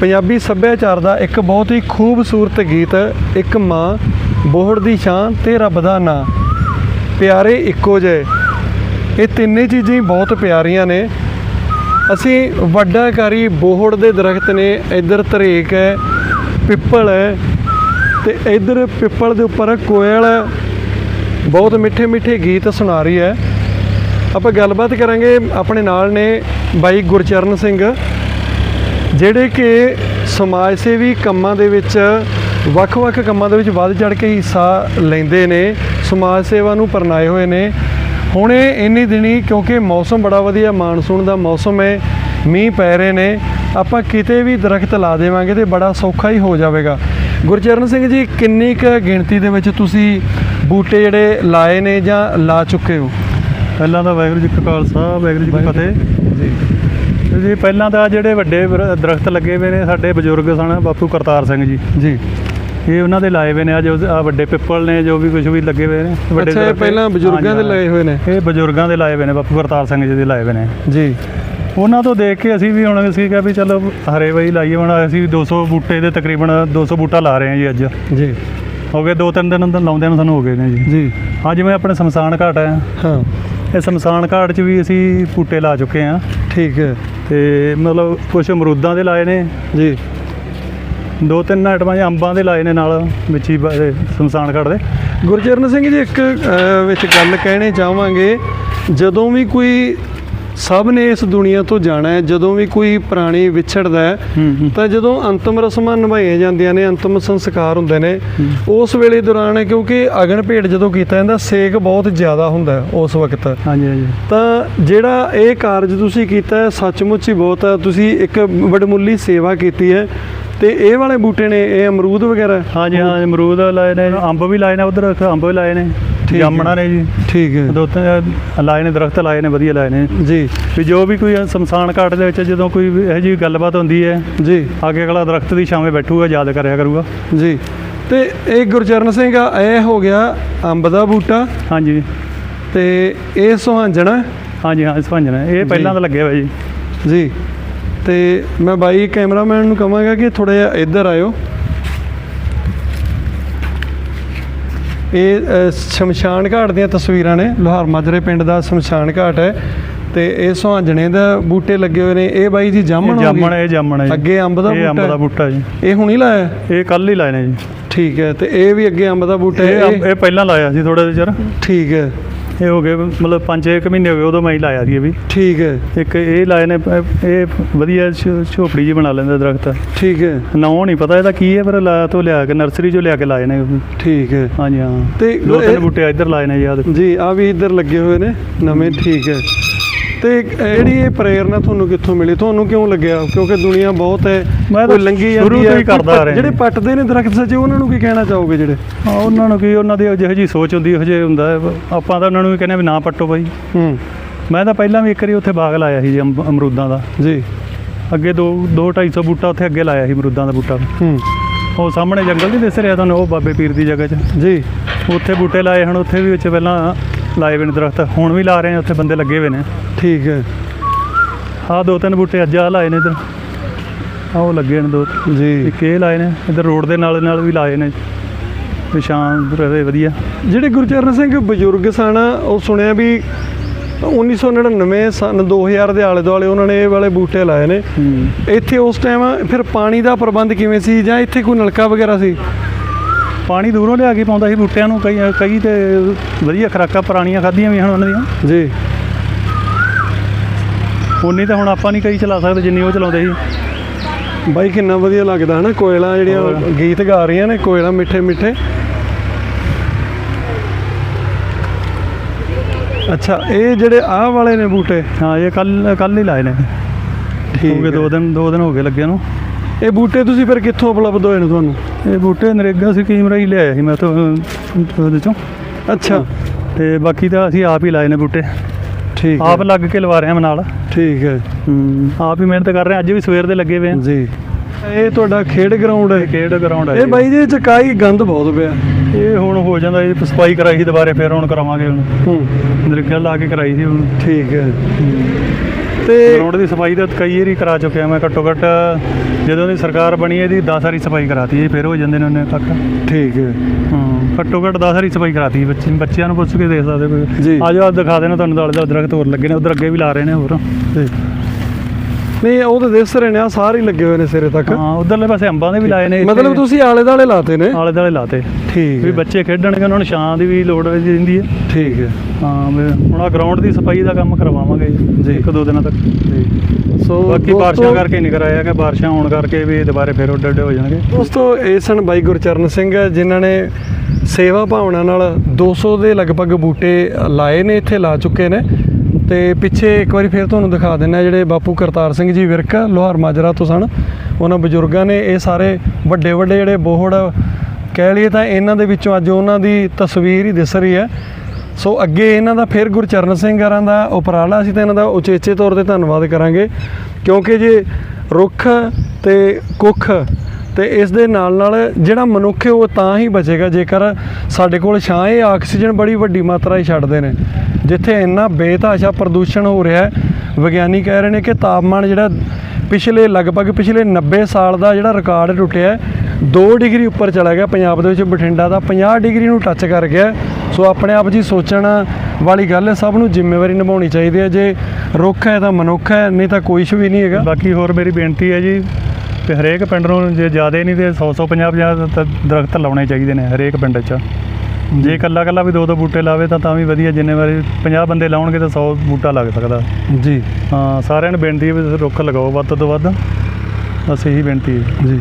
ਪੰਜਾਬੀ ਸੱਭਿਆਚਾਰ ਦਾ ਇੱਕ ਬਹੁਤ ਹੀ ਖੂਬਸੂਰਤ ਗੀਤ, ਇੱਕ ਮਾਂ, ਬੋਹੜ ਦੀ ਸ਼ਾਨ ਤੇ ਰੱਬ ਦਾ ਨਾਂ। ਪਿਆਰੇ ਇੱਕੋ ਜਿਹੇ। ਇਹ ਤਿੰਨੇ ਚੀਜ਼ਾਂ ਹੀ ਬਹੁਤ ਪਿਆਰੀਆਂ ਨੇ। ਅਸੀਂ ਵੱਡਾਕਾਰੀ ਬੋਹੜ ਦੇ ਦਰਖਤ ਨੇ, ਇੱਧਰ ਧਰੇਕ ਹੈ, ਪਿੱਪਲ ਹੈ ਤੇ ਇੱਧਰ ਪਿੱਪਲ ਦੇ ਉੱਪਰ ਕੋਇਲ ਬਹੁਤ ਮਿੱਠੇ ਮਿੱਠੇ ਗੀਤ ਸੁਣਾ ਰਹੀ ਹੈ। ਆਪਾਂ ਗੱਲਬਾਤ ਕਰਾਂਗੇ, ਆਪਣੇ ਨਾਲ ਨੇ ਬਾਈ ਗੁਰਚਰਨ ਸਿੰਘ। ਜਿਹੜੇ ਕਿ ਸਮਾਜ ਸੇਵੀ ਕੰਮਾਂ ਦੇ ਵਿੱਚ ਵੱਖ-ਵੱਖ ਕੰਮਾਂ ਦੇ ਵਿੱਚ ਵੱਧ ਚੜ ਕੇ ਹਿੱਸਾ ਲੈਂਦੇ ਨੇ ਸਮਾਜ ਸੇਵਾ ਨੂੰ ਪਰਨਾਏ ਹੋਏ ਨੇ। ਹੁਣੇ ਇੰਨੀ ਦਿਨੀ ਕਿਉਂਕਿ ਮੌਸਮ ਬੜਾ ਵਧੀਆ ਮਾਨਸੂਨ ਦਾ ਮੌਸਮ ਹੈ ਮੀਂਹ ਪੈ ਰਹੇ ਨੇ ਆਪਾਂ ਕਿਤੇ ਵੀ ਦਰਖਤ ਲਾ ਦੇਵਾਂਗੇ ਤੇ ਬੜਾ ਸੌਖਾ ਹੀ ਹੋ ਜਾਵੇਗਾ। ਗੁਰਚਰਨ ਸਿੰਘ ਜੀ ਕਿੰਨੀ ਕੁ ਗਿਣਤੀ ਦੇ ਵਿੱਚ ਤੁਸੀਂ ਬੂਟੇ ਜਿਹੜੇ ਲਾਏ ਨੇ ਜਾਂ ਲਾ ਚੁੱਕੇ ਹੋ? ਪਹਿਲਾਂ ਤਾਂ ਵਾਹਿਗੁਰੂ ਜੀ ਕਾ ਖਾਲਸਾ ਵਾਹਿਗੁਰੂ ਜੀ ਕੀ ਫਤਿਹ। ਜੀ ਪਹਿਲਾਂ ਤਾਂ ਜਿਹੜੇ ਵੱਡੇ ਦਰਖਤ ਲੱਗੇ ਹੋਏ ਨੇ ਸਾਡੇ ਬਜ਼ੁਰਗ ਸਨ ਬਾਪੂ ਕਰਤਾਰ ਸਿੰਘ ਜੀ। ਜੀ। ਇਹ ਉਹਨਾਂ ਦੇ ਲਾਏ ਹੋਏ ਨੇ ਅੱਜ ਆ ਵੱਡੇ ਪਿੱਪਲ ਨੇ ਜੋ ਵੀ ਕੁਝ ਵੀ ਲੱਗੇ ਹੋਏ ਨੇ ਵੱਡੇ ਅੱਛਾ। ਪਹਿਲਾਂ ਬਜ਼ੁਰਗਾਂ ਦੇ ਲਏ ਹੋਏ ਨੇ? ਇਹ ਬਜ਼ੁਰਗਾਂ ਦੇ ਲਾਏ ਹੋਏ ਨੇ ਬਾਪੂ ਕਰਤਾਰ ਸਿੰਘ ਜੀ ਦੇ ਲਾਏ ਹੋਏ ਨੇ। ਜੀ। ਉਹਨਾਂ ਤੋਂ ਦੇਖ ਕੇ ਅਸੀਂ ਵੀ ਹੁਣ ਅਸੀਂ ਕਿਹਾ ਵੀ ਚਲੋ ਹਰੇ ਵਈ ਲਾਈਏ ਹੁਣ ਅਸੀਂ 200 ਬੂਟੇ ਦੇ ਤਕਰੀਬਨ 200 ਬੂਟਾ ਲਾ ਰਹੇ ਹਾਂ ਜੀ ਅੱਜ। ਜੀ। ਹੋ ਗਏ ਦੋ ਤਿੰਨ ਦਿਨ ਅੰਦਰ ਲਾਉਂਦਿਆਂ ਨੂੰ ਸਾਨੂੰ ਹੋ ਗਏ ਨੇ ਜੀ। ਜੀ। ਅੱਜ ਮੈਂ ਆਪਣੇ ਸ਼ਮਸ਼ਾਨ ਘਾਟ ਹੈ ਹਾਂ। ਇਹ ਸ਼ਮਸ਼ਾਨ ਘਾਟ 'ਚ ਵੀ ਅਸੀਂ ਬੂਟੇ ਲਾ ਚੁੱਕੇ ਹਾਂ। ਠੀਕ ਹੈ। ਤੇ ਮਤਲਬ ਕੁਝ ਅਮਰੂਦਾਂ ਦੇ ਲਾਏ ਨੇ ਜੀ। ਦੋ ਤਿੰਨ ਆਈਟਮਾਂ ਜੀ ਅੰਬਾਂ ਦੇ ਲਾਏ ਨੇ ਨਾਲ ਵਿੱਚ ਸ਼ਮਸ਼ਾਨ ਘਾਟ ਦੇ। ਗੁਰਚਰਨ ਸਿੰਘ ਜੀ, ਇੱਕ ਵਿੱਚ ਗੱਲ ਕਹਿਣੀ ਚਾਹਾਂਗੇ। ਜਦੋਂ ਵੀ ਕੋਈ ਸਭ ਨੇ ਇਸ ਦੁਨੀਆ ਤੋਂ ਜਾਣਾ ਹੈ। ਜਦੋਂ ਵੀ ਕੋਈ ਪ੍ਰਾਣੀ ਵਿਛੜਦਾ ਹੈ ਤਾਂ ਜਦੋਂ ਅੰਤਮ ਰਸਮਾਂ ਨਿਭਾਈਆਂ ਜਾਂਦੀਆਂ ਨੇ ਅੰਤਮ ਸੰਸਕਾਰ ਹੁੰਦੇ ਨੇ ਉਸ ਵੇਲੇ ਦੌਰਾਨ ਕਿਉਂਕਿ ਅਗਨ ਭੇਟ ਜਦੋਂ ਕੀਤਾ ਜਾਂਦਾ ਸੇਕ ਬਹੁਤ ਜ਼ਿਆਦਾ ਹੁੰਦਾ ਉਸ ਵਕਤ। ਹਾਂਜੀ ਹਾਂਜੀ। ਤਾਂ ਜਿਹੜਾ ਇਹ ਕਾਰਜ ਤੁਸੀਂ ਕੀਤਾ ਸੱਚਮੁੱਚ ਹੀ ਬਹੁਤ ਹੈ। ਤੁਸੀਂ ਇੱਕ ਵਡਮੁੱਲੀ ਸੇਵਾ ਕੀਤੀ ਹੈ ਤੇ ਇਹ ਵਾਲੇ ਬੂਟੇ ਨੇ ਇਹ ਅਮਰੂਦ ਵਗੈਰਾ? ਹਾਂਜੀ ਹਾਂ ਅਮਰੂਦ ਲਾਏ ਨੇ ਅੰਬ ਵੀ ਲਾਏ ਨੇ ਉਧਰ ਅੰਬ ਵੀ ਲਾਏ ਨੇ। ਹੈ। ਜਾਮਣਾ ਨੇ ਜੀ। ਠੀਕ ਹੈ। ਦੋ ਤਿੰਨ ਲਾਏ ਨੇ ਦਰਖਤ ਲਾਏ ਨੇ ਵਧੀਆ ਲਾਏ ਨੇ। ਜੀ। ਵੀ ਜੋ ਵੀ ਕੋਈ ਸ਼ਮਸ਼ਾਨ ਘਾਟ ਦੇ ਵਿੱਚ ਜਦੋਂ ਕੋਈ ਵੀ ਇਹੋ ਜਿਹੀ ਗੱਲਬਾਤ ਹੁੰਦੀ ਹੈ ਜੀ। ਅੱਗੇ ਅਗਲਾ ਦਰਖਤ ਦੀ ਛਾਵੇਂ ਬੈਠੂਗਾ ਯਾਦ ਕਰਿਆ ਕਰੂਗਾ। ਜੀ। ਤੇ ਇਹ ਗੁਰਚਰਨ ਸਿੰਘ ਆ ਇਹ ਹੋ ਗਿਆ ਅੰਬ ਦਾ ਬੂਟਾ। ਹਾਂਜੀ। ਤੇ ਇਹ ਸੁਹਾਂਜਣਾ ਹਾਂਜੀ ਹਾਂ ਸਭੰਜਣਾ ਇਹ ਪਹਿਲਾਂ ਤਾਂ ਲੱਗਿਆ ਹੋਇਆ ਜੀ। ਜੀ। ਤੇ ਮੈਂ ਬਾਈ ਕੈਮਰਾਮੈਨ ਨੂੰ ਕਹਾਂਗਾ ਕਿ ਥੋੜਾ ਜਿਹਾ ਇੱਧਰ ਆਇਓ। ਇਹ ਸ਼ਮਸ਼ਾਨ ਘਾਟ ਦੀਆਂ ਤਸਵੀਰਾਂ ਨੇ। ਲੋਹਾਰ ਮਾਜਰੇ ਪਿੰਡ ਦਾ ਸ਼ਮਸ਼ਾਨ ਘਾਟ ਹੈ ਤੇ ਇਹ ਸੁਹਾਂਜਣੇ ਦਾ ਬੂਟੇ ਲੱਗੇ ਹੋਏ ਨੇ। ਇਹ ਬਾਈ ਜੀ ਜਾਮਣ ਜਾਮਣ ਇਹ ਜਾਮਣ ਹੈ ਜੀ। ਅੱਗੇ ਅੰਬ ਦਾ ਇਹ ਅੰਬ ਬੂਟਾ ਦਾ। ਬੂਟਾ ਜੀ। ਇਹ ਹੁਣੀ ਲਾਇਆ? ਹੈ? ਇਹ ਕੱਲ ਹੀ ਲਾਏ ਨੇ ਜੀ। ਠੀਕ ਹੈ ਤੇ ਇਹ ਵੀ ਅੱਗੇ ਅੰਬ ਦਾ ਬੂਟਾ ਇਹ ਹੈ ਇਹ ਪਹਿਲਾਂ ਲਾਇਆ ਸੀ ਥੋੜਾ ਜਿਹਾ ਚਿਰ। ਠੀਕ ਹੈ। ਇਹ ਹੋ ਗਏ ਮਤਲਬ 5-6 ਮਹੀਨੇ ਹੋ ਗਏ ਉਦੋਂ ਮੈਂ ਹੀ ਲਾਇਆ ਸੀ ਇਹ ਵੀ। ਠੀਕ ਹੈ। ਇੱਕ ਇਹ ਲਾਏ ਨੇ ਪ- ਇਹ ਵਧੀਆ ਝ- ਝੋਪੜੀ ਜੀ ਬਣਾ ਲੈਂਦਾ ਦਰਖਤ। ਠੀਕ ਹੈ। ਨਾਂ ਨਹੀਂ ਪਤਾ ਇਹਦਾ ਕੀ ਹੈ ਪਰ ਲਾਇਆ ਤੋਂ ਲਿਆ ਕੇ ਨਰਸਰੀ ਚੋਂ ਲਿਆ ਕੇ ਲਾਏ ਨੇ ਠੀਕ ਹੈ। ਹਾਂਜੀ ਹਾਂ। ਤੇ ਦੋ ਤਿੰਨ ਇਹ- ਬੂਟੇ ਇੱਧਰ ਲਾਏ ਨੇ ਯਾਦ। ਜੀ ਆ ਵੀ ਇੱਧਰ ਲੱਗੇ ਹੋਏ ਨੇ ਨਵੇਂ ਠੀਕ ਹੈ। ਤੇ ਜਿਹੜੀ ਇਹ ਪ੍ਰੇਰਨਾ ਤੁਹਾਨੂੰ ਕਿੱਥੋਂ ਮਿਲੀ? ਤੁਹਾਨੂੰ ਕਿਉਂ ਲੱਗਿਆ? ਕਿਉਂਕਿ ਦੁਨੀਆ ਬਹੁਤ ਹੈ ਕੋਈ ਲੰਗੀ ਜਾਂਦੀ ਹੈ। ਕਰਦਾ ਰਿਹਾ। ਜਿਹੜੇ ਜੀ। ਪੱਟਦੇ ਨੇ ਦਰਖਤ ਸੱਚੇ ਉਹਨਾਂ ਨੂੰ ਕੀ ਕਹਿਣਾ ਚਾਹੋਗੇ ਜਿਹੜੇ? ਹਾਂ ਉਹਨਾਂ ਨੂੰ ਕੀ ਉਹਨਾਂ ਦੀ ਜਿਹੋ ਜੀ ਸੋਚ ਹੁੰਦੀ ਇਹੋ ਜਿਹੇ ਹੁੰਦਾ। ਆਪਾਂ ਤਾਂ ਉਹਨਾਂ ਨੂੰ ਵੀ ਕਹਿੰਦੇ ਆ ਵੀ ਨਾ ਪੱਟੋ ਬਾਈ। ਹੂੰ। ਮੈਂ ਤਾਂ ਪਹਿਲਾਂ ਵੀ ਇੱਕ ਵਾਰੀ ਉੱਥੇ ਬਾਗ ਲਾਇਆ ਸੀ ਜੀ ਅਮਰੂਦਾਂ ਦਾ। ਜੀ। ਅੱਗੇ ਦੋ ਦੋ 250 ਬੂਟਾ ਉੱਥੇ ਅੱਗੇ ਲਾਇਆ ਸੀ ਅਮਰੂਦਾਂ ਦਾ ਬੂਟਾ। ਹੂੰ। ਉਹ ਸਾਹਮਣੇ ਜੰਗਲ ਨਹੀਂ ਦਿਸ ਰਿਹਾ ਤੁਹਾਨੂੰ ਉਹ ਬਾਬੇ ਪੀਰ ਦੀ ਜਗ੍ਹਾ 'ਚ? ਜੀ। ਉੱਥੇ ਬੂਟੇ ਲਾਏ ਹਨ ਉੱਥੇ ਵੀ ਵਿੱਚ ਪਹਿਲਾਂ ਲਾਏ ਹੋਏ ਨੇ ਦਰਖਤ। ਹੁਣ ਵੀ ਲਾ ਰਹੇ ਨੇ ਉੱਥੇ ਬੰਦੇ ਲੱਗੇ ਹੋਏ ਨੇ। ਠੀਕ ਹੈ। ਆਹ ਦੋ ਤਿੰਨ ਬੂਟੇ ਅੱਜ ਆ ਲਾਏ ਨੇ ਇੱਧਰ। ਆਹ ਉਹ ਲੱਗੇ ਨੇ ਦੋ। ਜੀ। ਇੱਕ ਇਹ ਲਾਏ ਨੇ ਇੱਧਰ ਰੋਡ ਦੇ ਨਾਲ ਨਾਲ ਵੀ ਲਾਏ ਨੇ। ਨਿਸ਼ਾਨ ਰਹੇ ਵਧੀਆ। ਜਿਹੜੇ ਗੁਰਚਰਨ ਸਿੰਘ ਬਜ਼ੁਰਗ ਸਨ ਉਹ ਸੁਣਿਆ ਵੀ 1999 ਸਨ 2000 ਦੇ ਆਲੇ ਦੁਆਲੇ ਉਹਨਾਂ ਨੇ ਇਹ ਵਾਲੇ ਬੂਟੇ ਲਾਏ ਨੇ। ਇੱਥੇ ਉਸ ਟਾਈਮ ਫਿਰ ਪਾਣੀ ਦਾ ਪ੍ਰਬੰਧ ਕਿਵੇਂ ਸੀ ਜਾਂ ਇੱਥੇ ਕੋਈ ਨਲਕਾ ਵਗੈਰਾ ਸੀ? ਪਾਣੀ ਦੂਰੋਂ ਲਿਆ ਕੇ ਪਾਉਂਦਾ ਸੀ ਬੂਟਿਆਂ ਨੂੰ ਕਈ ਕਈ ਤੇ ਵਧੀਆ ਖੁਰਾਕਾਂ ਪੁਰਾਣੀਆਂ ਖਾਧੀਆਂ ਵੀ ਹਨ ਉਹਨਾਂ ਦੀਆਂ। ਜੀ। ਉਨੀ ਤਾਂ ਹੁਣ ਆਪਾਂ ਨਹੀਂ ਕਈ ਚਲਾ ਸਕਦੇ ਜਿੰਨੀ ਉਹ ਚਲਾਉਂਦੇ ਸੀ। ਬਾਈ ਕਿੰਨਾ ਵਧੀਆ ਲੱਗਦਾ ਹਨਾ ਕੋਇਲਾਂ ਜਿਹੜੀਆਂ। ਗੀਤ ਗਾ ਰਹੀਆਂ ਨੇ ਕੋਇਲਾਂ ਮਿੱਠੇ ਮਿੱਠੇ। ਅੱਛਾ ਇਹ ਜਿਹੜੇ ਆਹ ਵਾਲੇ ਨੇ ਬੂਟੇ? ਹਾਂ ਇਹ ਕੱਲ ਕੱਲ ਹੀ ਲਾਏ ਨੇ। ਠੀਕ ਹੋ ਗਏ ਦੋ ਦਿਨ ਦੋ ਦਿਨ ਹੋ ਗਏ ਲੱਗੇ ਨੂੰ। ਇਹ ਬੂਟੇ ਤੁਸੀਂ ਫਿਰ ਕਿੱਥੋਂ ਉਪਲਬਧ ਹੋਏ ਨੇ ਤੁਹਾਨੂੰ? ਇਹ ਬੂਟੇ ਨਰੇਗਾ ਸਕੀਮ ਰਾਹੀਂ ਲਿਆਇਆ ਸੀ ਮੈਂ ਤੋਂ ਉਹਦੇ ਚੋਂ। ਅੱਛਾ। ਤੇ ਬਾਕੀ ਤਾਂ ਅਸੀਂ ਆਪ ਹੀ ਲਾਏ ਨੇ ਬੂਟੇ। ਠੀਕ ਆਪ ਹੈ। ਲੱਗ ਕੇ ਲਵਾ ਰਹੇ ਹਾਂ ਨਾਲ ਠੀਕ ਹੈ ਹੂੰ। ਆਪ ਹੀ ਮਿਹਨਤ ਕਰ ਰਹੇ ਹਾਂ ਅੱਜ ਵੀ ਸਵੇਰ ਦੇ ਲੱਗੇ ਹੋਏ ਆ ਜੀ। ਇਹ ਤੁਹਾਡਾ ਖੇਡ ਗਰਾਊਂਡ ਹੈ। ਖੇਡ ਗਰਾਊਂਡ ਹੈ ਇਹ ਬਾਈ ਜੀ ਚਕਾਈ ਗੰਦ ਬਹੁਤ ਪਿਆ। ਇਹ ਹੁਣ ਹੋ ਜਾਂਦਾ ਇਹ ਸਫ਼ਾਈ ਕਰਾਈ ਸੀ ਦੁਬਾਰੇ ਫਿਰ ਹੁਣ ਕਰਾਵਾਂਗੇ ਹੁਣ। ਹੂੰ। ਨਰੇਗਾ ਲਾ ਕੇ ਕਰਾਈ ਸੀ ਹੁਣ। ਠੀਕ ਹੈ। ਤੇ ਗਰਾਊਂਡ ਦੀ ਸਫ਼ਾਈ ਤਾਂ ਕਈ ਵਾਰੀ ਕਰਾ ਚੁੱਕਿਆ ਮੈਂ ਘੱਟੋ ਘੱਟ ਜਦੋਂ ਦੀ ਸਰਕਾਰ ਬਣੀ ਇਹਦੀ 10 ਵਾਰੀ ਸਫ਼ਾਈ ਕਰਾਤੀ ਜੀ ਫਿਰ ਹੋ ਜਾਂਦੇ ਨੇ ਉਹਨੇ ਤੱਕ। ਠੀਕ ਹੈ। ਹਾਂ ਘੱਟੋ ਘੱਟ 10 ਵਾਰੀ ਸਫ਼ਾਈ ਕਰਾਤੀ ਬੱਚੇ ਬੱਚਿਆਂ ਨੂੰ ਪੁੱਛ ਕੇ ਦੇਖ ਸਕਦੇ ਆ ਜਾਓ ਆਹ ਦਿਖਾ ਦੇਣਾ ਤੁਹਾਨੂੰ ਦਾਲੇ ਦਾ ਦਰਖਤ ਹੋਰ ਲੱਗੇ ਨੇ ਉਧਰ ਅੱਗੇ ਵੀ ਲਾ ਰਹੇ ਨੇ ਹੋਰ। ਨਹੀਂ ਉਹ ਤਾਂ ਦਿਸ ਰਹੇ ਨੇ ਆ ਸਾਰੇ ਹੀ ਲੱਗੇ ਹੋਏ ਨੇ ਸਿਰੇ ਤੱਕ। ਹਾਂ ਉਧਰਲੇ ਪਾਸੇ ਅੰਬਾਂ ਦੇ ਵੀ ਲਾਏ ਨੇ ਮਤਲਬ ਤੁਸੀਂ ਆਲੇ ਦਾਲੇ ਲਾਤੇ ਨੇ? ਆਲੇ ਦਾਲੇ ਲਾਤੇ। ਠੀਕ ਵੀ ਬੱਚੇ ਖੇਡਣਗੇ ਉਹਨਾਂ ਨੂੰ ਛਾਂ ਦੀ ਵੀ ਲੋੜ ਰਹਿੰਦੀ ਹੈ। ਠੀਕ ਹੈ। ਹਾਂ ਹੁਣ ਆ ਗਰਾਊਂਡ ਦੀ ਸਫ਼ਾਈ ਦਾ ਕੰਮ ਕਰਵਾਵਾਂਗੇ ਜੀ। ਇੱਕ ਦੋ ਦਿਨਾਂ ਤੱਕ। ਜੀ ਸੋ ਬਾਕੀ ਬਾਰਿਸ਼ਾਂ ਕਰਕੇ ਨਹੀਂ ਕਰਾਇਆ ਕਿ ਬਾਰਿਸ਼ਾਂ ਹੋਣ ਕਰਕੇ ਵੀ ਦੁਬਾਰੇ ਫਿਰ ਉੱਡੇ ਉੱਡੇ ਹੋ ਜਾਣਗੇ। ਦੋਸਤੋ ਇਹ ਸਨ ਬਾਈ ਗੁਰਚਰਨ ਸਿੰਘ ਜਿਨ੍ਹਾਂ ਨੇ ਸੇਵਾ ਭਾਵਨਾ ਨਾਲ 200 ਦੇ ਲਗਭਗ ਬੂਟੇ ਲਾਏ ਨੇ ਇੱਥੇ ਲਾ ਚੁੱਕੇ ਨੇ। ਤੇ ਪਿੱਛੇ ਇੱਕ ਵਾਰੀ ਫਿਰ ਤੁਹਾਨੂੰ ਦਿਖਾ ਦਿੰਨਾ ਜਿਹੜੇ ਬਾਪੂ ਕਰਤਾਰ ਸਿੰਘ ਜੀ ਵਿਰਕ, ਲੋਹਾਰ ਮਾਜਰਾ ਤੋਂ ਸਨ। ਉਹਨਾਂ ਬਜ਼ੁਰਗਾਂ ਨੇ ਇਹ ਸਾਰੇ ਵੱਡੇ ਵੱਡੇ ਜਿਹੜੇ ਬੋਹੜ ਕਹਿ ਲਈਏ ਤਾਂ ਇਹਨਾਂ ਦੇ ਵਿੱਚੋਂ ਅੱਜ ਉਹਨਾਂ ਦੀ ਤਸਵੀਰ ਹੀ ਦਿਸ ਰਹੀ ਹੈ। ਸੋ ਅੱਗੇ ਇਹਨਾਂ ਦਾ ਫਿਰ ਗੁਰਚਰਨ ਸਿੰਘ ਹਰਾਂ ਦਾ ਉਪਰਾਲਾ ਅਸੀਂ ਤਾਂ ਇਹਨਾਂ ਦਾ ਉਚੇਚੇ ਤੌਰ ਤੇ ਧੰਨਵਾਦ ਕਰਾਂਗੇ। ਕਿਉਂਕਿ ਜੇ ਰੁੱਖ ਤੇ ਕੁੱਖ ਤੇ ਇਸ ਦੇ ਨਾਲ ਨਾਲ ਜਿਹੜਾ ਮਨੁੱਖ ਹੈ ਉਹ ਤਾਂ ਹੀ ਬਚੇਗਾ, ਜੇਕਰ ਸਾਡੇ ਕੋਲ ਛਾਂ ਇਹ ਆਕਸੀਜਨ ਬੜੀ ਵੱਡੀ ਮਾਤਰਾ ਹੀ ਛੱਡਦੇ ਨੇ। ਜਿੱਥੇ ਇੰਨਾ ਬੇਤਹਾਸ਼ਾ ਪ੍ਰਦੂਸ਼ਣ ਹੋ ਰਿਹਾ ਹੈ, ਵਿਗਿਆਨੀ ਕਹਿ ਰਹੇ ਨੇ ਕਿ ਤਾਪਮਾਨ ਜਿਹੜਾ ਪਿਛਲੇ ਲਗਭਗ ਪਿਛਲੇ 90 ਸਾਲ ਦਾ ਜਿਹੜਾ ਰਿਕਾਰਡ ਟੁੱਟਿਆ ਹੈ 2 ਡਿਗਰੀ ਉੱਪਰ ਚਲਾ ਗਿਆ। ਪੰਜਾਬ ਦੇ ਵਿੱਚ ਬਠਿੰਡਾ ਦਾ 50 ਡਿਗਰੀ ਨੂੰ ਟੱਚ ਕਰ ਗਿਆ ਸੋ ਆਪਣੇ ਆਪ ਜੀ ਸੋਚਣ ਵਾਲੀ ਗੱਲ ਹੈ, ਸਭ ਨੂੰ ਜ਼ਿੰਮੇਵਾਰੀ ਨਿਭਾਉਣੀ ਚਾਹੀਦੀ ਹੈ। ਜੇ ਰੁੱਖ ਹੈ ਤਾਂ ਮਨੁੱਖ ਹੈ, ਨਹੀਂ ਤਾਂ ਕੋਈ ਵੀ ਨਹੀਂ ਹੈਗਾ। ਬਾਕੀ ਹੋਰ ਮੇਰੀ ਬੇਨਤੀ ਹੈ ਜੀ ਕਿ ਹਰੇਕ ਪਿੰਡ ਨੂੰ ਜੇ ਜ਼ਿਆਦਾ ਨਹੀਂ ਤੇ 100 100 50 50 ਦਰਖਤ ਲਾਉਣੇ ਚਾਹੀਦੇ ਨੇ ਹਰੇਕ ਪਿੰਡ 'ਚ। ਜੇ ਇਕੱਲਾ ਇਕੱਲਾ ਵੀ ਦੋ ਦੋ ਬੂਟੇ ਲਾਵੇ ਤਾਂ ਤਾਂ ਵੀ ਵਧੀਆ ਜਿੰਨੇ ਵਾਰੀ 50 ਬੰਦੇ ਲਾਉਣਗੇ ਤਾਂ 100 ਬੂਟਾ ਲੱਗ ਸਕਦਾ। ਜੀ। ਹਾਂ ਸਾਰਿਆਂ ਨੂੰ ਬੇਨਤੀ ਹੈ ਵੀ ਤੁਸੀਂ ਰੁੱਖ ਲਗਾਓ ਵੱਧ ਤੋਂ ਵੱਧ। ਬਸ ਇਹੀ ਬੇਨਤੀ ਹੈ। ਜੀ।